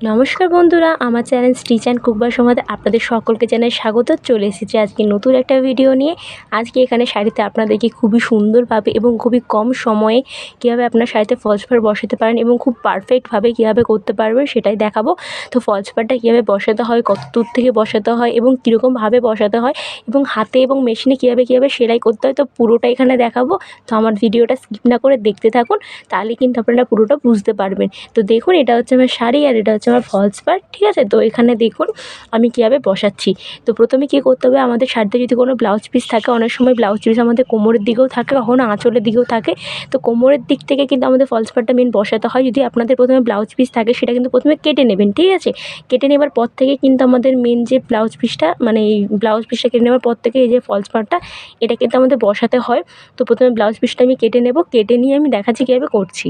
নমস্কার বন্ধুরা, আমার চ্যানেল স্টিচ অ্যান্ড কুকবার সমাধে আপনাদের সকলকে জানাই স্বাগত। চলে এসেছি আজকে নতুন একটা ভিডিও নিয়ে। আজকে এখানে শাড়িতে আপনাদেরকে খুবই সুন্দরভাবে এবং খুবই কম সময়ে কীভাবে আপনার শাড়িতে ফলস পাড় বসাতে পারেন এবং খুব পারফেক্টভাবে কীভাবে করতে পারবেন সেটাই দেখাবো। তো ফলস পাড়টা কীভাবে বসাতে হয়, কত দূর থেকে বসাতে হয় এবং কীরকমভাবে বসাতে হয় এবং হাতে এবং মেশিনে কীভাবে কীভাবে সেলাই করতে হয়, তো পুরোটা এখানে দেখাবো। তো আমার ভিডিওটা স্কিপ না করে দেখতে থাকুন, তাহলে কিন্তু আপনারা পুরোটা বুঝতে পারবেন। তো দেখুন, এটা হচ্ছে আমার শাড়ি আর এটা হচ্ছে আমার ফলস পার্ট ঠিক আছে? তো এখানে দেখুন, আমি কীভাবে বসাচ্ছি। তো প্রথমে কী করতে হবে? আমাদের শাড়িতে যদি কোনো ব্লাউজ পিস থাকে, অনেক সময় ব্লাউজ পিস আমাদের কোমরের দিকেও থাকে, কখনো আঁচলের দিকেও থাকে। তো কোমরের দিক থেকে কিন্তু আমাদের ফলস পার্টটা মেন বসাতে হয়। যদি আপনাদের প্রথমে ব্লাউজ পিস থাকে, সেটা কিন্তু প্রথমে কেটে নেবেন, ঠিক আছে? কেটে নেবার পর থেকে কিন্তু আমাদের মেন যে ব্লাউজ পিসটা মানে এই ব্লাউজ পিসটা কেটে নেওয়ার পর থেকে এই যে ফলস পার্টটা এটা কিন্তু আমাদের বসাতে হয়। তো প্রথমে ব্লাউজ পিসটা আমি কেটে নেব। কেটে নিয়ে আমি দেখাচ্ছি কীভাবে করছি।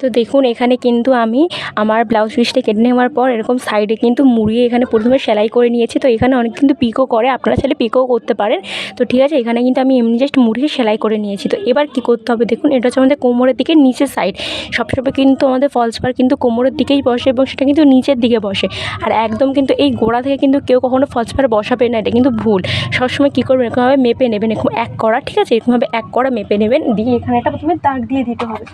তো দেখুন, এখানে কিন্তু আমি আমার ব্লাউজ পিসটা কেটে নেওয়ার পর এরকম সাইডে কিন্তু মুড়িয়ে এখানে প্রথমে সেলাই করে নিয়েছি। তো এখানে অনেক কিন্তু পিকও করে, আপনারা চাইলে পিকও করতে পারেন। তো ঠিক আছে, এখানে কিন্তু আমি এমনি জাস্ট মুড়িয়ে সেলাই করে নিয়েছি। তো এবার কি করতে হবে দেখুন, এটা হচ্ছে আমাদের কোমরের দিকে নিচের সাইড সবসময় কিন্তু আমাদের ফলস পার কিন্তু কোমরের দিকেই বসে এবং সেটা কিন্তু নিচের দিকে বসে। আর একদম কিন্তু এই গোড়া থেকে কিন্তু কেউ কখনো ফলস পার বসাবে না, এটা কিন্তু ভুল। সবসময় কী করবেন, এরকমভাবে মেপে নেবেন, এরকম এক করা, ঠিক আছে? এরকমভাবে এক করা মেপে নেবেন, দিয়ে এখানে একটা প্রথমে দাগ দিয়ে দিতে হবে।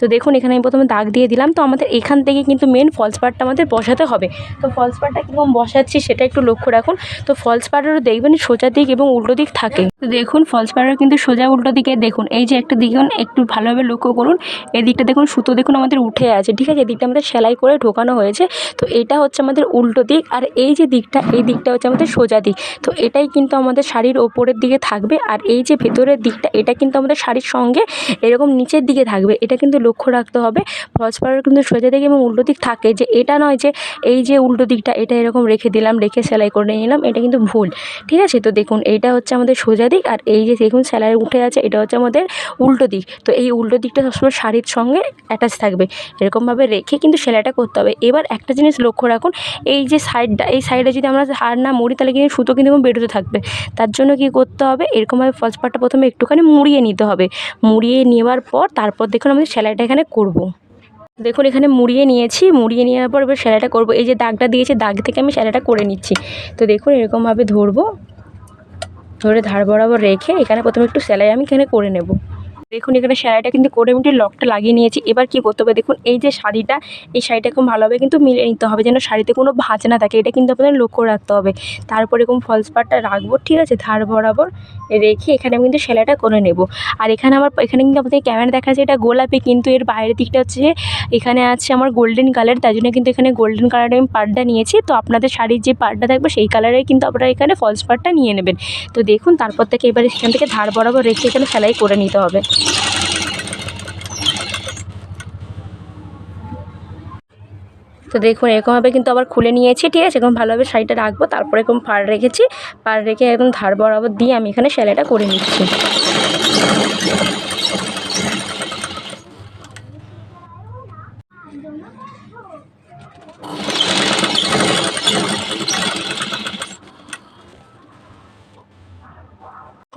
তো দেখুন, এখানে আমি প্রথমে দাগ দিয়ে দিলাম। তো আমাদের এখান থেকে কিন্তু মেন ফলস পার্টটা আমাদের বসাতে হবে। তো ফলস পার্টটা কীরকম বসাচ্ছি সেটা একটু লক্ষ্য রাখুন। তো ফলস পার্টেরও দেখবেন সোজা দিক এবং উল্টো দিক থাকে। তো দেখুন ফলস পার্টের কিন্তু সোজা উল্টো দিকে দেখুন। এই যে একটা দিক একটু ভালোভাবে লক্ষ্য করুন। এই দিকটা দেখুন, সুতো দেখুন আমাদের উঠে আছে, ঠিক আছে? এই দিকটা আমাদের সেলাই করে ঢোকানো হয়েছে। তো এটা হচ্ছে আমাদের উল্টো দিক। আর এই যে দিকটা, এই দিকটা হচ্ছে আমাদের সোজা দিক। তো এটাই কিন্তু আমাদের শাড়ির ওপরের দিকে থাকবে। আর এই যে ভেতরের দিকটা, এটা কিন্তু আমাদের শাড়ির সঙ্গে এরকম নিচের দিকে থাকবে। এটা কিন্তু লক্ষ্য রাখতে হবে। ফলস পাড়ার কিন্তু সোজা দিক এবং উল্টো দিক থাকে যে এটা নয় যে এই যে উল্টো দিকটা, এটা এরকম রেখে দিলাম, রেখে সেলাই করে নিলাম, এটা কিন্তু ভুল। ঠিক আছে? তো দেখুন, এইটা হচ্ছে আমাদের সোজা দিক আর এই যে দেখুন সেলাই উঠে আছে, এটা হচ্ছে আমাদের উল্টো দিক। তো এই উল্টো দিকটা সবসময় শাড়ির সঙ্গে অ্যাটাচ থাকবে। এরকমভাবে রেখে কিন্তু সেলাইটা করতে হবে। এবার একটা জিনিস লক্ষ্য রাখুন, এই যে সাইডটা, এই সাইডে যদি আমরা হার না মুড়ি, তাহলে কিন্তু সুতো কিন্তু বেরোতে থাকবে। তার জন্য কী করতে হবে? এরকমভাবে ফলস পাটটা প্রথমে একটুখানি মুড়িয়ে নিতে হবে। মুড়িয়ে নেওয়ার পর তারপর দেখুন আমাদের সেলাইটা এখানে করব। দেখুন, এখানে মুড়িয়ে নিয়েছি। মুড়িয়ে নেওয়ার পর এবার সেলাইটা করব। এই যে দাগটা দিয়েছে, দাগ থেকে আমি সেলাইটা করে নিচ্ছি। তো দেখুন, এরকমভাবে ধরবো। ধরে ধার বরাবর রেখে এখানে প্রথমে একটু সেলাই আমি এখানে করে নেব। দেখুন, এখানে সেলাইটা কিন্তু করে আমি লকটা লাগিয়ে নিয়েছি। এবার কি করতে হবে? দেখুন, এই যে শাড়িটা, এই শাড়িটা খুব ভালোভাবে কিন্তু মিলিয়ে নিতে হবে যেন শাড়িতে কোনো ভাঁজ না থাকে। এটা কিন্তু আপনাদের লক্ষ্য রাখতে হবে। তারপর এরকম ফলস পাটটা রাখব, ঠিক আছে? ধার বরাবর রেখে এখানে আমি কিন্তু সেলাইটা করে নেব। আর এখানে আমার, এখানে কিন্তু আপনাদের ক্যামেরা দেখা যাচ্ছে এটা গোলাপি, কিন্তু এর বাইরের দিকটা হচ্ছে, এখানে আছে আমার গোল্ডেন কালার তাই জন্য কিন্তু এখানে গোল্ডেন কালারের আমি পাড়টা নিয়েছি। তো আপনাদের শাড়ির যে পাড়টা থাকবে, সেই কালারে কিন্তু আপনারা এখানে ফলস পাটটা নিয়ে নেবেন। তো দেখুন, তারপর থেকে এবার এখান থেকে ধার বরাবর রেখে এখানে সেলাই করে নিতে হবে। তো দেখুন, এরকমভাবে কিন্তু আবার খুলে নিয়েছি, ঠিক আছে? এরকম ভালোভাবে শাড়িটা রাখব, তারপরে এরকম পাড় রেখেছি। পাড় রেখে একদম ধার বরাবর দিয়ে আমি এখানে সেলাইটা করে নিচ্ছি।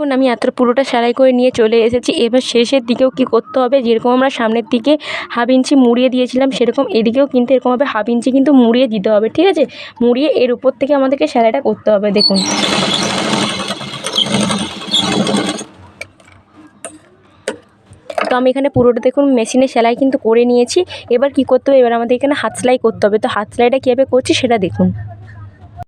এখন আমি এত পুরোটা সেলাই করে নিয়ে চলে এসেছি। এবার শেষের দিকেও কি করতে হবে? যেরকম আমরা সামনের দিকে হাফ ইঞ্চি মুড়িয়ে দিয়েছিলাম, সেরকম এদিকেও কিন্তু এরকমভাবে হাফ ইঞ্চি কিন্তু মুড়িয়ে দিতে হবে, ঠিক আছে? মুড়িয়ে এর উপর থেকে আমাদেরকে সেলাইটা করতে হবে, দেখুন। তো আমি এখানে পুরোটা দেখুন মেশিনে সেলাই কিন্তু করে নিয়েছি। এবার কি করতে হবে? এবার আমাদের এখানে হাত সেলাই করতে হবে। তো হাত সেলাইটা কীভাবে করছি সেটা দেখুন।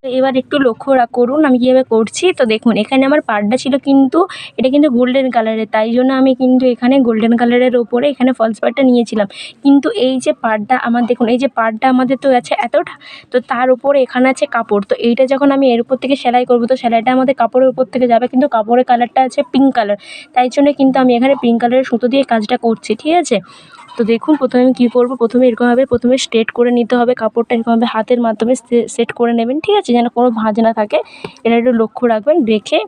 তো এবার একটু লক্ষ্য করুন, আমি কীভাবে করছি। তো দেখুন, এখানে আমার পাড়টা ছিল কিন্তু এটা কিন্তু গোল্ডেন কালারের তাই জন্য আমি কিন্তু এখানে গোল্ডেন কালারের ওপরে এখানে ফলস পাড়টা নিয়েছিলাম। কিন্তু এই যে পাড়টা আমার, দেখুন, এই যে পাড়টা আমাদের তো আছে এতটা, তো তার উপরে এখানে আছে কাপড়। তো এইটা যখন আমি এর উপর থেকে সেলাই করব, তো সেলাইটা আমাদের কাপড়ের উপর থেকে যাবে, কিন্তু কাপড়ের কালারটা আছে পিঙ্ক কালার তাই জন্য কিন্তু আমি এখানে পিঙ্ক কালারের সুতো দিয়ে কাজটা করছি, ঠিক আছে? তো দেখুন, প্রথমে আমি কী করব প্রথমে এরকমভাবে প্রথমে স্ট্রেট করে নিতে হবে। কাপড়টা এরকমভাবে হাতের মাধ্যমে সেট করে নেবেন, ঠিক আছে? যেন কোনো ভাঁজ না থাকে। এটা একটু লক্ষ্য রাখবেন, রেখে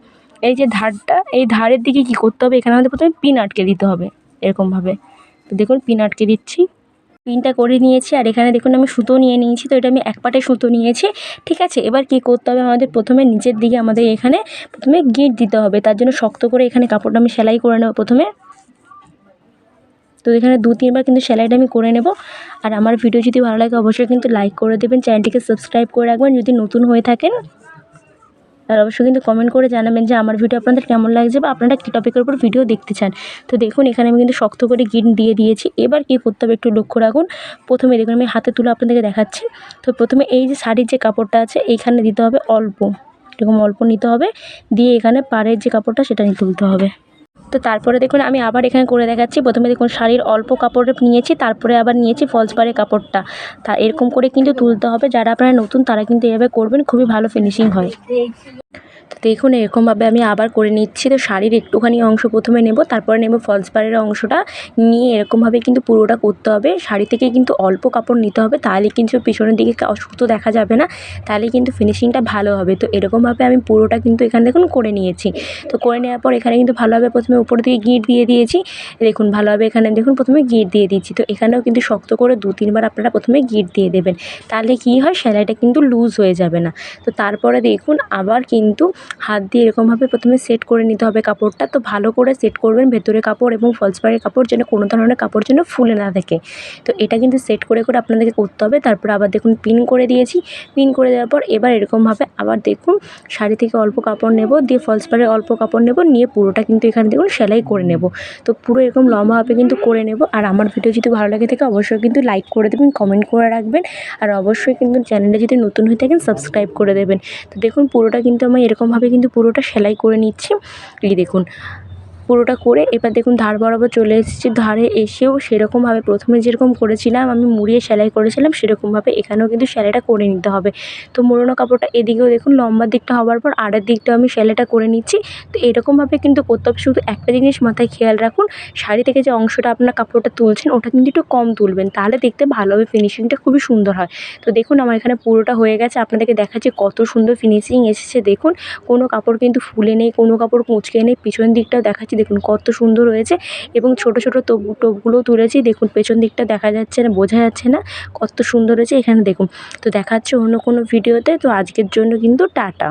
এই যে ধারটা, এই ধারের দিকে কী করতে হবে? এখানে আমাদের প্রথমে পিন আটকে দিতে হবে এরকমভাবে তো দেখুন পিন আটকে দিচ্ছি। পিনটা করে নিয়েছি, আর এখানে দেখুন, আমি সুতো নিয়ে নিয়েছি। তো এটা আমি এক পাটে সুতো নিয়েছি, ঠিক আছে? এবার কী করতে হবে? আমাদের প্রথমে নিচের দিকে আমাদের এখানে প্রথমে গিঁট দিতে হবে। তার জন্য শক্ত করে এখানে কাপড়টা আমি সেলাই করে নেব প্রথমে। তো এখানে দু, তিনবার কিন্তু সেলাইটা আমি করে নেব। আর আমার ভিডিও যদি ভালো লাগে, অবশ্যই কিন্তু লাইক করে দেবেন। চ্যানেলটিকে সাবস্ক্রাইব করে রাখবেন। যদি নতুন হয়ে থাকেন, আর অবশ্যই কিন্তু কমেন্ট করে জানাবেন যে আমার ভিডিও আপনাদের কেমন লাগছে বা আপনারা কী টপিকের উপর ভিডিও দেখতে চান। তো দেখুন, এখানে আমি কিন্তু শক্ত করে গিট দিয়ে দিয়েছি। এবার কী করতে হবে একটু লক্ষ্য রাখুন। প্রথমে দেখুন, আমি হাতে তুলে আপনাদেরকে দেখাচ্ছি। তো প্রথমে এই যে শাড়ির যে কাপড়টা আছে, এইখানে দিতে হবে অল্প। এরকম অল্প নিতে হবে। দিয়ে এখানে পাড়ের যে কাপড়টা, সেটা নিয়ে তুলতে হবে। তো তারপরে দেখুন, আমি আবার এখানে করে দেখাচ্ছি। প্রথমে দেখুন, শাড়ির অল্প কাপড় নিয়েছি, তারপরে আবার নিয়েছি ফলস পাড়ের কাপড়টা। তা এরকম করে কিন্তু তুলতে হবে। যারা আপনারা নতুন, তারা কিন্তু এভাবে করবেন, খুবই ভালো ফিনিশিং হয়। তো দেখুন, এরকমভাবে আমি আবার করে নিচ্ছি। তো শাড়ির একটুখানি অংশ প্রথমে নেব, তারপরে নেব ফলস পাড়ের অংশটা। নিয়ে এরকমভাবে কিন্তু পুরোটা করতে হবে। শাড়ি থেকে কিন্তু অল্প কাপড় নিতে হবে, তাহলে কিন্তু পিছনের দিকে সুতো দেখা যাবে না। তাহলে কিন্তু ফিনিশিংটা ভালো হবে। তো এরকমভাবে আমি পুরোটা কিন্তু এখানে দেখুন করে নিয়েছি। তো করে নেওয়ার পর এখানে কিন্তু ভালোভাবে প্রথমে উপর দিকে গিট দিয়ে দিয়েছি। দেখুন, ভালোভাবে এখানে দেখুন প্রথমে গিট দিয়ে দিচ্ছি তো এখানেও কিন্তু শক্ত করে দু, তিনবার আপনারা প্রথমে গিট দিয়ে দেবেন। তাহলে কী হয়? সেলাইটা কিন্তু লুজ হয়ে যাবে না। তো তারপরে দেখুন, আবার কিন্তু হাত দিয়ে এরকমভাবে প্রথমে সেট করে নিতে হবে কাপড়টা। তো ভালো করে সেট করবেন ভেতরে কাপড় এবং ফলস পাড়ের কাপড় যেন কোনো ধরনের কাপড় যেন ফুলে না থাকে। তো এটা কিন্তু সেট করে করে আপনাদেরকে করতে হবে। তারপর আবার দেখুন পিন করে দিয়েছি। পিন করে দেওয়ার পর এবার এরকমভাবে আবার দেখুন শাড়ি থেকে অল্প কাপড় নেব, দিয়ে ফলস পাড়ের অল্প কাপড় নেব, নিয়ে পুরোটা কিন্তু এখানে দেখুন সেলাই করে নেব। তো পুরো এরকম লম্বাভাবে কিন্তু করে নেব। আর আমার ভিডিও যদি ভালো লাগে থাকে অবশ্যই কিন্তু লাইক করে দেবেন কমেন্ট করে রাখবেন। আর অবশ্যই কিন্তু চ্যানেলটা যদি নতুন হয়ে থাকেন সাবস্ক্রাইব করে দেবেন। তো দেখুন পুরোটা কিন্তু আমি এরকমভাবে কিন্তু পুরোটা সেলাই করে নিচ্ছি। এই দেখুন পুরোটা করে এবার দেখুন ধার বরাবর চলে এসেছি। ধারে এসেও সেরকমভাবে প্রথমে যেরকম করেছিলাম, আমি মুড়িয়ে সেলাই করেছিলাম, সেরকমভাবে এখানেও কিন্তু সেলাইটা করে নিতে হবে। তো মোড়ানো কাপড়টা এদিকেও দেখুন লম্বার দিকটা হওয়ার পর আড়ের দিকটাও আমি সেলাইটা করে নিচ্ছি। তো এরকমভাবে কিন্তু করতে হবে, শুধু একটা জিনিস মাথায় খেয়াল রাখুন, শাড়ি থেকে যে অংশটা আপনার কাপড়টা তুলছেন, ওটা কিন্তু একটু কম তুলবেন, তাহলে দেখতে ভালো হবে ফিনিশিংটা খুবই সুন্দর হয়। তো দেখুন আমার এখানে পুরোটা হয়ে গেছে, আপনাদেরকে দেখাচ্ছি কত সুন্দর ফিনিশিং এসেছে, দেখুন। কোনো কাপড় কিন্তু ফুলে নেই, কোনো কাপড় কুঁচকে নেই, পিছন দিকটাও দেখাচ্ছি দেখুন কত সুন্দর হয়েছে এবং ছোট ছোট তবু টোপগুলো তুলেছি। দেখুন পেছন দিকটা দেখা যাচ্ছে না, বোঝা যাচ্ছে না কত সুন্দর হয়েছে। এখানে দেখুন, তো দেখাচ্ছে অন্য কোনো ভিডিওতে তো আজকের জন্য কিন্তু টাটা।